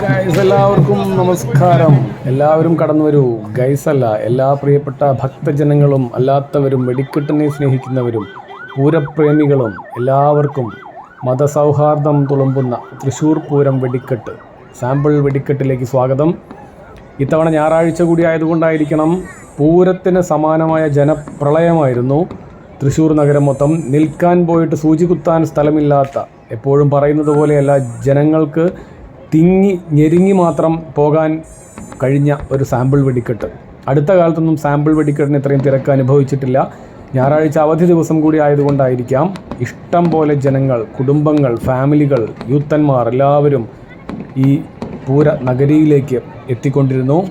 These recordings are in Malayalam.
ഗൈസ് എല്ലാവർക്കും നമസ്കാരം. എല്ലാവരും കടന്നു വരൂ ഗൈസ് അല്ല എല്ലാ പ്രിയപ്പെട്ട ഭക്തജനങ്ങളും അല്ലാത്തവരും വെടിക്കെട്ടിനെ സ്നേഹിക്കുന്നവരും പൂരപ്രേമികളും എല്ലാവർക്കും മതസൗഹാർദ്ദം തുളുമ്പുന്ന തൃശ്ശൂർ പൂരം വെടിക്കെട്ട്. സാമ്പിൾ വെടിക്കെട്ടിലേക്ക് സ്വാഗതം. ഇത്തവണ ഞായറാഴ്ച കൂടി ആയതുകൊണ്ടായിരിക്കണം പൂരത്തിന് സമാനമായ ജനപ്രളയമായിരുന്നു തൃശ്ശൂർ നഗരം മൊത്തം. നിൽക്കാൻ പോയിട്ട് സൂചി കുത്താൻ സ്ഥലമില്ലാത്ത എപ്പോഴും പറയുന്നത് പോലെയല്ല ജനങ്ങൾക്ക് തിങ്ങി ഞെരുങ്ങി മാത്രം പോകാൻ കഴിഞ്ഞ ഒരു സാമ്പിൾ വെടിക്കെട്ട്. അടുത്ത കാലത്തൊന്നും സാമ്പിൾ വെടിക്കെട്ടിന് ഇത്രയും തിരക്ക് അനുഭവിച്ചിട്ടില്ല. ഞായറാഴ്ച അവധി ദിവസം കൂടി ആയതുകൊണ്ടായിരിക്കാം ഇഷ്ടം പോലെ ജനങ്ങൾ കുടുംബങ്ങൾ ഫാമിലികൾ യൂത്തന്മാർ എല്ലാവരും ഈ പൂര നഗരിയിലേക്ക് എത്തിക്കൊണ്ടിരുന്നു.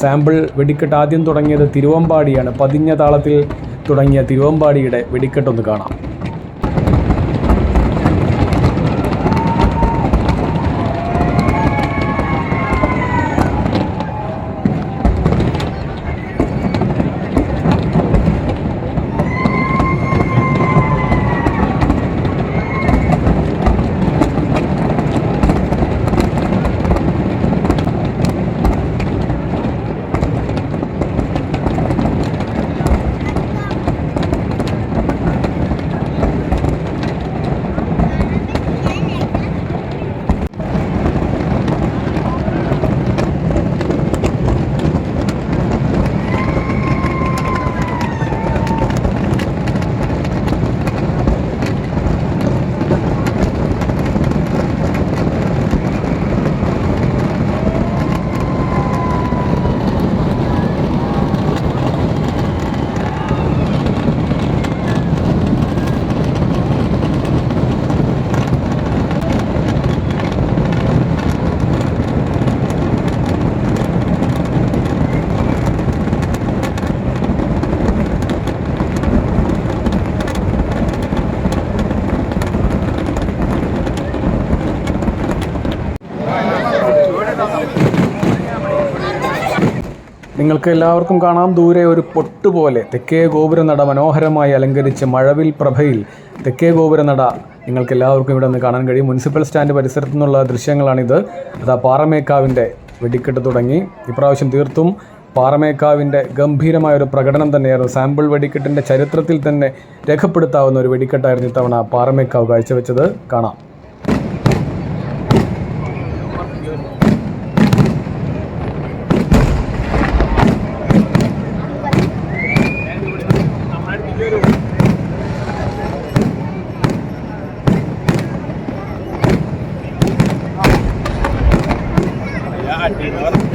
സാമ്പിൾ വെടിക്കെട്ട് ആദ്യം തുടങ്ങിയത് തിരുവമ്പാടിയാണ്. പതിഞ്ഞ താളത്തിൽ തുടങ്ങിയ തിരുവമ്പാടിയുടെ വെടിക്കെട്ടൊന്ന് കാണാം. നിങ്ങൾക്ക് എല്ലാവർക്കും കാണാം ദൂരെ ഒരു പൊട്ടുപോലെ തെക്കേ ഗോപുരനട മനോഹരമായി അലങ്കരിച്ച് മഴവിൽ പ്രഭയിൽ തെക്കേ ഗോപുരനട നിങ്ങൾക്ക് എല്ലാവർക്കും ഇവിടെ നിന്ന് കാണാൻ കഴിയും. മുനിസിപ്പൽ സ്റ്റാൻഡ് പരിസരത്തു നിന്നുള്ള ദൃശ്യങ്ങളാണിത്. അതാ പാറമേക്കാവിന്റെ വെടിക്കെട്ട് തുടങ്ങി. ഇപ്രാവശ്യം തീർത്തും പാറമേക്കാവിന്റെ ഗംഭീരമായ ഒരു പ്രകടനം തന്നെയായിരുന്നു. സാമ്പിൾ വെടിക്കെട്ടിന്റെ ചരിത്രത്തിൽ തന്നെ രേഖപ്പെടുത്താവുന്ന ഒരു വെടിക്കെട്ടായിരുന്നു ഇത്തവണ പാറമേക്കാവ് കാഴ്ചവെച്ചത്. കാണാം. மாட்டீங்க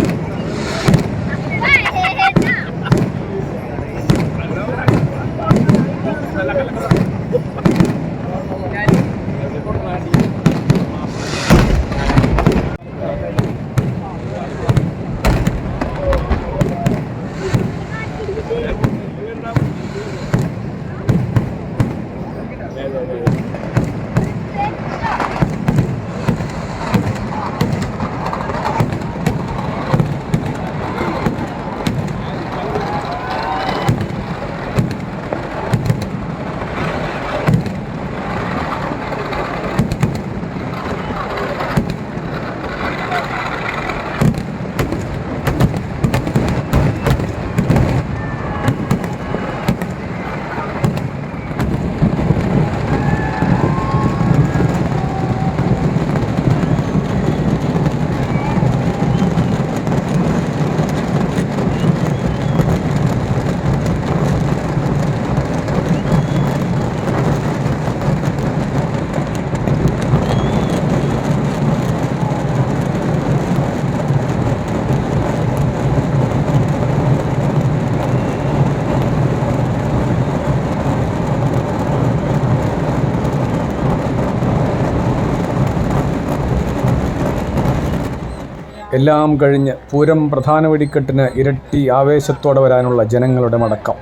എല്ലാം കഴിഞ്ഞ് പൂരം പ്രധാന വെടിക്കെട്ടിന് ഇരട്ടി ആവേശത്തോടെ വരാനുള്ള ജനങ്ങളുടെ മടക്കം.